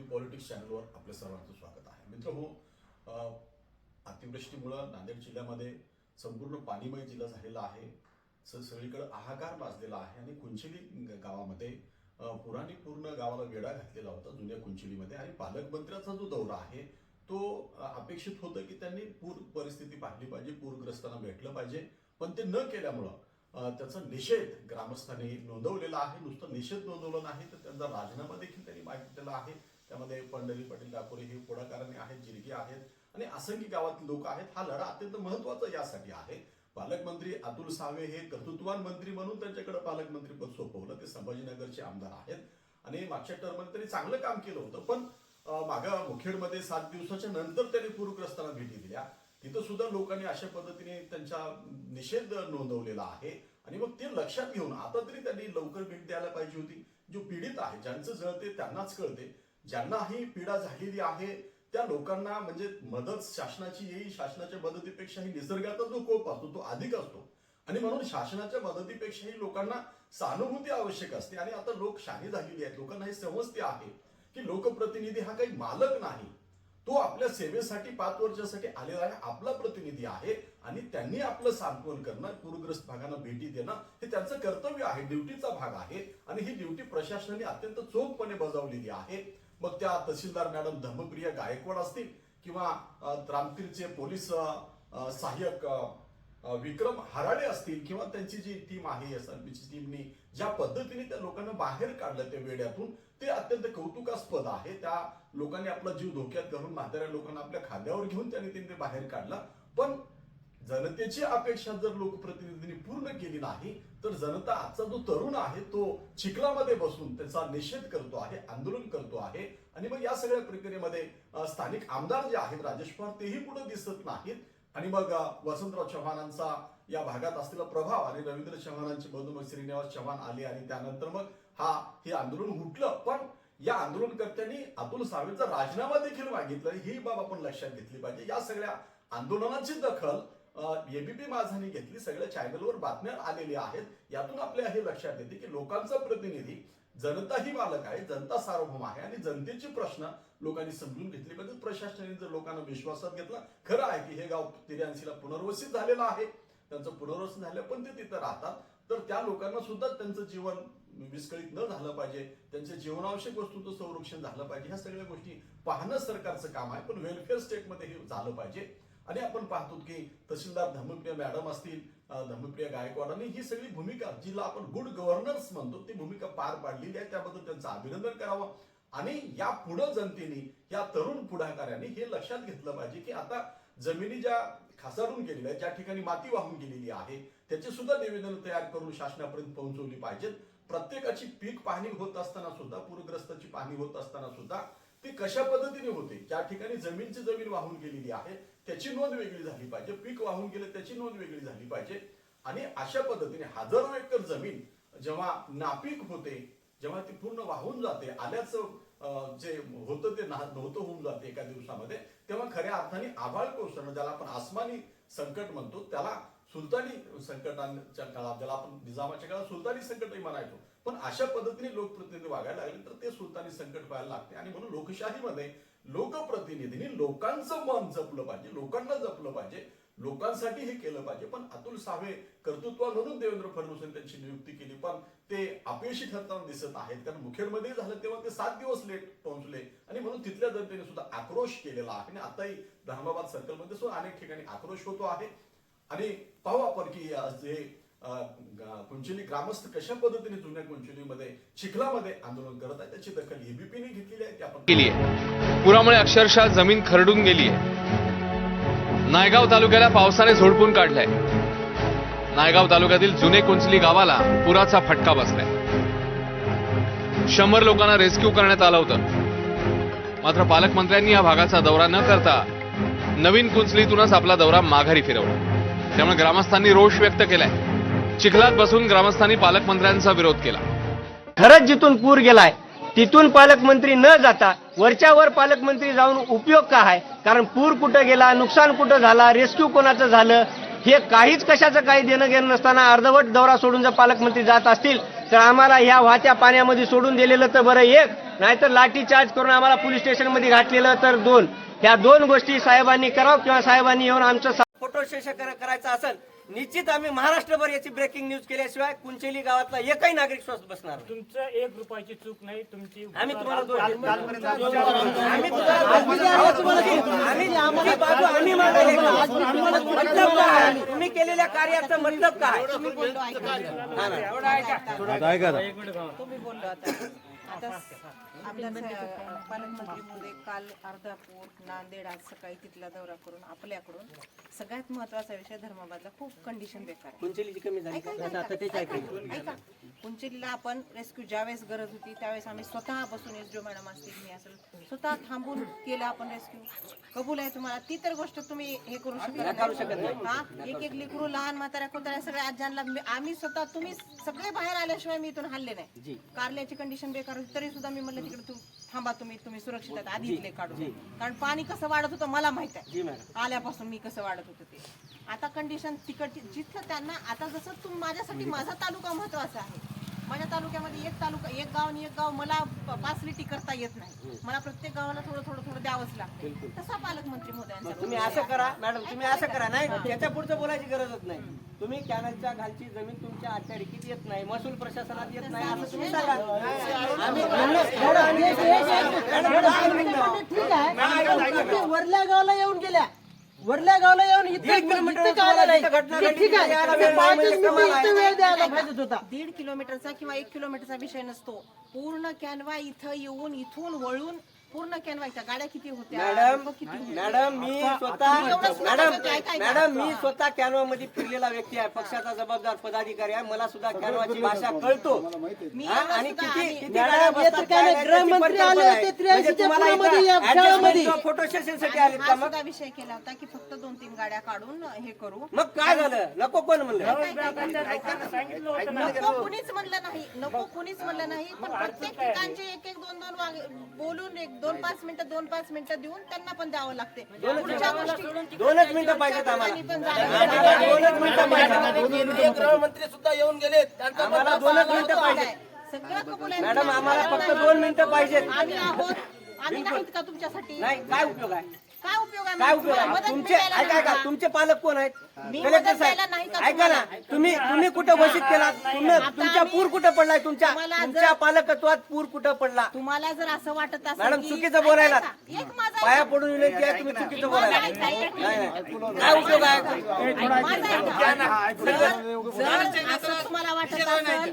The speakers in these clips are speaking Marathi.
दी पॉलिटिक्स चॅनलवर आपल्या सर्वांचं स्वागत आहे. मित्र हो अतिवृष्टीमुळं नांदेड जिल्ह्यामध्ये संपूर्ण पाणीमय जिल्हा झालेला आहे. स- सगळीकडे हाहाकार माजलेला आहे आणि कुंचिली गावामध्ये पुराने पूर्ण गावाला वेढा घातलेला होता जुन्या कुंचिलीमध्ये आणि पालकमंत्र्याचा जो दौरा आहे तो अपेक्षित होतं की त्यांनी पूर परिस्थिती पाहिली पाहिजे पूरग्रस्तांना भेटलं पाहिजे. पण ते न केल्यामुळं त्याचा निषेध ग्रामस्थांनी नोंदवलेला आहे. नुसतं निषेध नोंदवला नाही तर त्यांचा राजीनामा देखील त्यांनी मागितलेला आहे. त्यामध्ये पंढरी पाटील डाकोरे हे पुढाकाराने आहेत जिरगे आहेत. आणि असंख्य गावातील लोक आहेत. हा लढा अत्यंत महत्त्वाचा यासाठी आहे. पालकमंत्री अतुल सावे हे कर्तृत्वान मंत्री म्हणून त्यांच्याकडे पालकमंत्री पद सोपवलं. ते संभाजीनगरचे आमदार आहेत. आणि मागच्या टर्ममध्ये त्यांनी चांगलं काम केलं होतं. पण अं, मागं मुखेडमध्ये सात दिवसाच्या नंतर त्यांनी पूरग्रस्तांना भेटी दिल्या. तिथं सुद्धा लोकांनी अशा पद्धतीने त्यांचा निषेध नोंदवलेला आहे. आणि मग ते लक्षात घेऊन आता तरी त्यांनी लवकर भेट द्यायला पाहिजे होती. जो पीडित आहे ज्यांचं जळते त्यांनाच कळते. ज्यांना ही पीडा झालेली आहे त्या लोकांना म्हणजे मदत शासनाची येईल शासनाच्या मदतीपेक्षाही निसर्गाचा जो कोप असतो तो अधिक असतो. आणि म्हणून शासनाच्या मदतीपेक्षाही लोकांना सहानुभूती आवश्यक असते. आणि आता लोक शाही झालेली आहेत लोकांना हे समजते आहे की लोकप्रतिनिधी हा काही मालक नाही. तो आपल्या सेवेसाठी पाच वर्षासाठी आलेला आहे आपला प्रतिनिधी आहे आणि त्यांनी आपलं सांत्वन करणं पूरग्रस्त भागांना भेटी देणं हे त्यांचं कर्तव्य आहे ड्युटीचा भाग आहे. आणि ही ड्युटी प्रशासनाने अत्यंत चोखपणे बजावलेली आहे. मग त्या तहसीलदार मॅडम धर्मप्रिय गायकवाड असतील किंवा रामतीरचे पोलीस सहाय्यक विक्रम हराडे असतील किंवा त्यांची जी टीम आहे एसआरपीची टीमनी ज्या पद्धतीने त्या लोकांना बाहेर काढलं त्या वेड्यातून ते अत्यंत कौतुकास्पद आहे. त्या लोकांनी आपला जीव धोक्यात घालून म्हाताऱ्या लोकांना आपल्या खांद्यावर घेऊन त्यांनी ते बाहेर काढला. पण जनतेची अपेक्षा जर लोकप्रतिनिधींनी पूर्ण केली नाही तर जनता आजचा जो तरुण आहे तो चिखलामध्ये बसून त्याचा निषेध करतो आहे आंदोलन करतो आहे. आणि मग या सगळ्या प्रक्रियेमध्ये स्थानिक आमदार जे आहेत राजेश पवार तेही पुढे दिसत नाहीत. आणि मग वसंतराव चव्हाणांचा या भागात असलेला प्रभाव आणि रवींद्र चव्हाणांची मग श्रीनिवास चव्हाण आले आणि त्यानंतर मग हा हे आंदोलन उठलं पण या आंदोलनकर्त्यांनी अतुल सावेंचा राजीनामा देखील मागितला. ही बाब आपण लक्षात घेतली पाहिजे. या सगळ्या आंदोलनाची दखल एबीपी माझाने घेतली सगळ्या चॅनलवर बातम्या आलेल्या आहेत. यातून आपल्या हे लक्षात येते की लोकांचा प्रतिनिधी जनता ही मालक आहे जनता सार्वभौम आहे आणि जनतेचे प्रश्न लोकांनी समजून घेतले. पाहिजे प्रशासनाने जर लोकांना विश्वासात घेतला खरं आहे की हे गाव तिऱ्याऐंशीला पुनर्वसित झालेलं आहे. त्यांचं पुनर्वसन झालं पण ते तिथं राहतात. तर त्या लोकांना सुद्धा त्यांचं जीवन विस्कळीत न झालं पाहिजे त्यांच्या जीवनावश्यक वस्तूंचं संरक्षण झालं पाहिजे ह्या सगळ्या गोष्टी पाहणं सरकारचं काम आहे पण वेलफेअर स्टेटमध्ये हे झालं पाहिजे. आणि आपण पाहतो की तहसीलदार धर्मप्रिया मॅडम असतील धर्मप्रिया धर्मप्रिय गायकवाडांनी ही सगळी भूमिका जिला आपण गुड गव्हर्नन्स म्हणतो ती भूमिका पार पाडलेली आहे. त्याबद्दल त्यांचं अभिनंदन करावं. आणि या पुढं जनतेने या तरुण पुढाकाऱ्यांनी हे लक्षात घेतलं पाहिजे की आता जमिनी ज्या खासारून गेलेल्या आहेत ज्या ठिकाणी माती वाहून गेलेली आहे त्याची सुद्धा निवेदन तयार करून शासनापर्यंत पोहोचवली पाहिजेत. प्रत्येकाची पीक पाहणी होत असताना सुद्धा पूरग्रस्ताची पाहणी होत असताना सुद्धा ती कशा पद्धतीने होते? ज्या ठिकाणी जमीनची जमीन वाहून गेलेली आहे त्याची नोंद वेगळी झाली पाहिजे. पीक वाहून गेले त्याची नोंद वेगळी झाली पाहिजे. आणि अशा पद्धतीने हजारो एकर जमीन जेव्हा नापीक होते जेव्हा ती पूर्ण वाहून जाते आल्याचं जे होतं ते नव्हतं होऊन जाते एका दिवसामध्ये तेव्हा खऱ्या अर्थाने आभाळ कोसळणं ज्याला आपण आसमानी संकट म्हणतो त्याला सुलतानी संकटांच्या काळात ज्याला आपण निजामाच्या काळात सुलतानी संकटही म्हणायचो पण अशा पद्धतीने लोकप्रतिनिधी वागायला लागले तर ते सुलतानी संकट व्हायला लागते. आणि म्हणून लोकशाहीमध्ये लोकप्रतिनिधींनी लोकांचं मन जपलं पाहिजे लोकांना जपलं पाहिजे लोकांसाठी हे केलं पाहिजे. पण अतुल सावे कर्तृत्व म्हणून देवेंद्र फडणवीस त्यांची नियुक्ती केली पण ते अपयशी ठरताना दिसत आहेत. कारण मुखेडमध्ये झालं तेव्हा ते सात दिवस लेट पोहोचले. आणि म्हणून तिथल्या जनतेने सुद्धा आक्रोश केलेला आहे. आणि आताही धर्माबाद सर्कलमध्ये सुद्धा अनेक ठिकाणी आक्रोश होतो आहे. आणि पाहू आपण की जे कुंचिली ग्रामस्थ कशा पद्धतीने जुन्या कुंचिलीमध्ये चिखलामध्ये आंदोलन करत आहे त्याची दखल एबीपीने घेतलेली आहे ती आपण केली आहे. पुरामुळे अक्षरशः जमीन खरडून गेली आहे. नायगाव तालुक्याला पावसाने झोडपून काढलंय. नायगाव तालुक्यातील जुने कुंचली गावाला पुराचा फटका बसलाय. शंभर लोकांना रेस्क्यू करण्यात आलं होतं. मात्र पालकमंत्र्यांनी या भागाचा दौरा न करता नवीन कुंचलीतूनच आपला दौरा माघारी फिरवला. त्यामुळे ग्रामस्थांनी रोष व्यक्त केलाय. चिखलात बसून ग्रामस्थांनी पालकमंत्र्यांचा विरोध केला. खरंच जिथून पूर गेलाय तिथून पालकमंत्री न जाता वरच्यावर पालकमंत्री जाऊन उपयोग का आहे? कारण पूर कुठं गेला नुकसान कुठं झाला रेस्क्यू कोणाचं झालं हे काहीच कशाचं काही देणं घेणं नसताना अर्धवट दौरा सोडून जर पालकमंत्री जात असतील तर आम्हाला ह्या वाहत्या पाण्यामध्ये सोडून दिलेलं तर बरं एक नाहीतर लाठी चार्ज करून आम्हाला पोलीस स्टेशनमध्ये घातलेलं तर दोन. ह्या दोन गोष्टी साहेबांनी करावं किंवा साहेबांनी येऊन आमचं कर- करायचं असेल निश्चित आम्ही महाराष्ट्रभर याची ब्रेकिंग न्यूज केल्याशिवाय कुंचेली गावातला एकही नागरिक स्वस्थ बसणार नाही. तुमचं एक रुपयाची चूक नाही तुमची आम्ही तुम्हाला तुम्ही केलेल्या कार्याचं मतलब काय? तुम्ही बोललो ऐका. ना. तुम्ही बोललो आता आमदार साहेब- पालकमंत्री महोदय काल अर्धापूर नांदेड आज सकाळी तिथला दौरा करून आपल्याकडून सगळ्यात महत्त्वाचा विषय धर्माबादला खूप कंडिशन बेकार आहे. कुंचेलीची कमी झाली. ऐका, का? ऐका, आता तेच ऐका, ऐकायचं. ऐका. कुंचिलीला आपण रेस्क्यू ज्यावेळेस गरज होती त्यावेळेस आम्ही स्वतः बसून एस डी मॅडम असतील मी असेल स्वतः थांबून केलं आपण रेस्क्यू कबूल आहे तुम्हाला? ती तर गोष्ट तुम्ही हे करू शकत नाही. हा एक एक लेकरू लहान म्हाताऱ्या कोणत्या सगळ्या आजांना आम्ही स्वतः तुम्ही सगळे बाहेर आल्याशिवाय मी इथून हल्ले नाही. कारल्याची कंडिशन बेकार तरी सुद्धा मी म्हणलं तिकडे तू थांबा तुम्ही तुम्ही सुरक्षित आहेत आधी इथले काढून कारण पाणी कसं वाढत होतं मला माहीत आहे. जी मॅडम. आल्यापासून मी कसं वाढत होतं ते. आता कंडिशन तिकडची जिथलं त्यांना आता जसं तुम माझ्यासाठी माझा तालुका महत्त्वाचा आहे. माझ्या तालुक्यामध्ये एक तालुका एक गाव आणि एक गाव मला फॅसिलिटी करता येत नाही. मला प्रत्येक गावाला थोडं थोडं थोडं द्यावंच लागतं तसा पालकमंत्री मोदयांचा तुम्ही असं करा मॅडम तुम्ही असं करा नाही त्याच्या पुढचं बोलायची गरजच नाही. तुम्ही कॅनलच्या खालची जमीन तुमच्या अत्यारिकीत येत नाही महसूल प्रशासनात येत नाही असं तुम्ही सांगा. ठीक आहे. ते वरल्या गावाला येऊन गेल्या. वरल्या गावाला येऊन ठीक आहे. दीड किलोमीटरचा किंवा एक किलोमीटरचा विषय नसतो. पूर्ण कॅनवा इथं येऊन इथून वळून पूर्ण कॅनवा इथं गाड्या किती होत्या? मॅडम लोकं किती होती? मॅडम मी स्वतः मॅडम. मॅडम मी स्वतः कॅनवा मध्ये फिरलेला व्यक्ती आहे. पक्षाचा जबाबदार पदाधिकारी आहे. मला सुद्धा कॅनवाची भाषा कळतो. मी हा, आणि सुद्धा किती आम्ही- किती मॅडम, गाड्या येतं बसतात, काय नाही, काय गृहमंत्री त्याची आले कल्पना होते आहे. 83 म्हणजे तुम्हाला पुण्यामध्ये, या फोटो सेशनसाठी आलेत का हा मग? सुद्धा विषय केला होता की फक्त दोन तीन गाड्या काढून हे करू. मग काय झालं? नको कोण म्हणलं? नको कुणीच म्हणलं नाही. नको कुणीच म्हणलं नाही. पण प्रत्येक ठिकाणचे एक एक दोन दोन वाग- बोलून एक दोन पाच मिनिटं दोन पाच मिनिटं देऊन त्यांना पण द्यावं लागते. पुढच्या गोष्टी दोनच मिनिटं पाहिजेत आम्हाला. पण दोनच मिनिटं पाहिजे गृहमंत्री सुद्धा येऊन गेले त्यांचा आम्हाला दोनच मिनिटं पाहिजे मॅडम आम्हाला फक्त दोन मिनिटं पाहिजेत. आम्ही आहोत. आम्ही नाहीत का तुमच्यासाठी? नाही काय उपयोग आहे? काय उपयोग आहे काय मग? उपयोग मदत आहे तुमचे मिळायला ऐका? तुमचे पालक कोण आहेत मी कलेक्टर मदत द्यायला नाही साहेब का ऐका ना तुम्ही तुम्ही कुठं घोषित केला तुम्ही तुमच्या पूर कुठं पडलाय तुमच्या तुम्हाला जर- तुमच्या पालकत्वात पूर कुठं पडला तुम्हाला जर असं वाटत असेल मॅडम, की- चुकीचं बोलायला. ऐका, ऐका. एक माझा पाया ऐका. पडून विनंती आहे तुम्ही चुकीचं बोलायला ऐका, ऐका. काय उपयोग आहे माझा ऐका. जर जर असं तुम्हाला वाटत असेल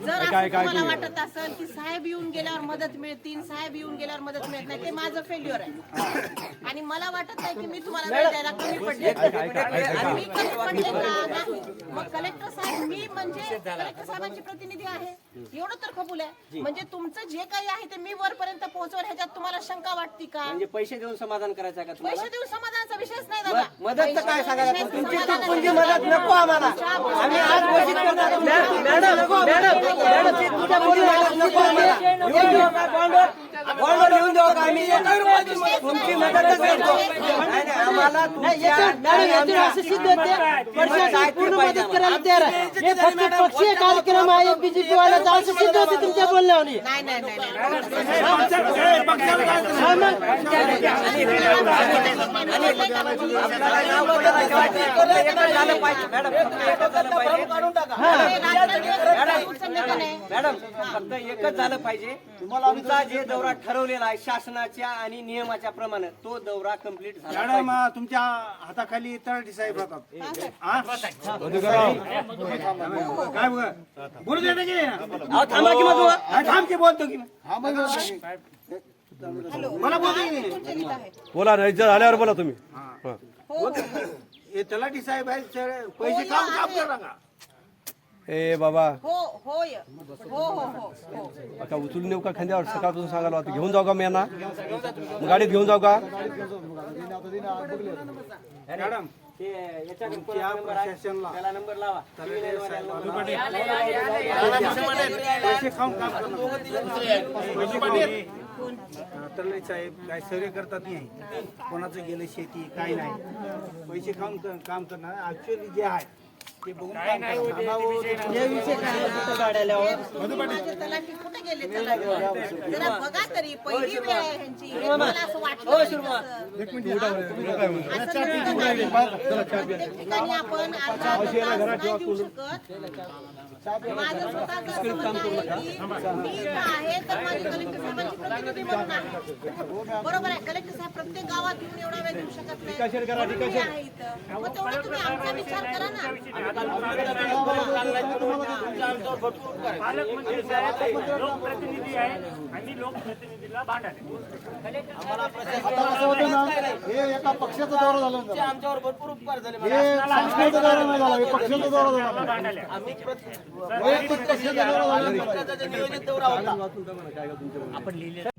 जर असं तुम्हाला वाटत असेल की साहेब येऊन गेल्यावर मदत मिळतील साहेब येऊन गेल्यावर मदत मिळत नाही ते माझं फेल्युअर आहे आणि मला वाटत नाही की मी तुम्हाला वेळ द्यायला कमी पडले. आणि मी कमी पडले का? नाही. मग कलेक्टर साहेब मी म्हणजे कलेक्टर साहेबांची प्रतिनिधी आहे. एवढं तर कबूल आहे. म्हणजे तुमचं जे काही आहे ते मी वरपर्यंत पोहोचवर ह्याच्यात तुम्हाला शंका वाटते का? म्हणजे पैसे देऊन समाधान करायचं आहे का तुम्हाला? पैसे देऊन समाधानाचा विषयच नाही दादा. मदत तर काय सांगायला तुमची विषय मदत नको आम्हाला. आम्ही आज घोषित करणार मॅडम मॅडम मॅडम मदत नको आम्हाला. बॉन्डवर बॉन्डवर येऊन देऊ का आम्ही तुमची मदतच करतो नाही नाही आम्हाला तुमच्या मॅडम आणि यातून आमच्या- असं सिद्ध होते काय प्रशासन ते पूर्ण पाहिजे मदत करायला तयार आहे हे फक्त पक्षीय कार्यक्रम आहे बीजेपी वाल्याचा असं सिद्ध होते तुमच्या बोलण्यावर झालं पाहिजे मॅडम मॅडम फक्त एकच झालं पाहिजे. तुमचा जे दौरा ठरवलेला आहे शासनाच्या आणि नियमाच्या प्रमाणे तो दौरा कंप्लीट झाला मॅडम पाहिजे. तुमच्या हाताखाली तळटी साहेब राहतात. हा? काय बघा? बोलू दे ना की अहो, थांबा की मग तुम्हा. हा, थांब की बोलतो की. मला बोलतो की आहे. बोला ना इज्जत झाल्यावर बोला तुम्ही. हो. हो हे तलाठी साहेब आहेत सर, पैसे काम काम कर ए बाबा. हो होय. हो हो हो हो. आता उचलून नेऊ का खांद्यावर? सकाळपासून सांगायला होतं घेऊन जाऊ का मी यांना? मग गाडीत घेऊन जाऊ का? मॅडम ते याच्याकडे तुमच्या कोणाचा नंबर आहे? प्रशासनाला. त्याला नंबर लावा. पैसे खाऊन काम कर नका. पैसे खाऊन. कोण तर्ले साहेब काय सर्वे करतात नाही. कोणाचं गेलं शेती काय नाही. पैसे खाऊन काम करणार. ऍक्च्युअली जे आहे बरोबर आहे. कलेक्टर साहेब प्रत्येक गावात येऊन एवढा मी आहे इथं. मग तेवढा तुम्ही आमचा विचार करा ना. पालकमंत्री साहेब लोकप्रतिनिधी आहे आणि लोकप्रतिनिधीला भांडण आता कसं होतं ना हे एका पक्षाचा दौरा झाला होता. आमच्यावर भरपूर उपकार झाले हे संस्थेचा दौरा नाही झाला हे पक्षाचा दौरा झाला. भांडायला आम्ही प्रत्येक वैयक्तिक पक्षाचा दौरा झाला. नियोजित दौरा होता. काय का तुमच्या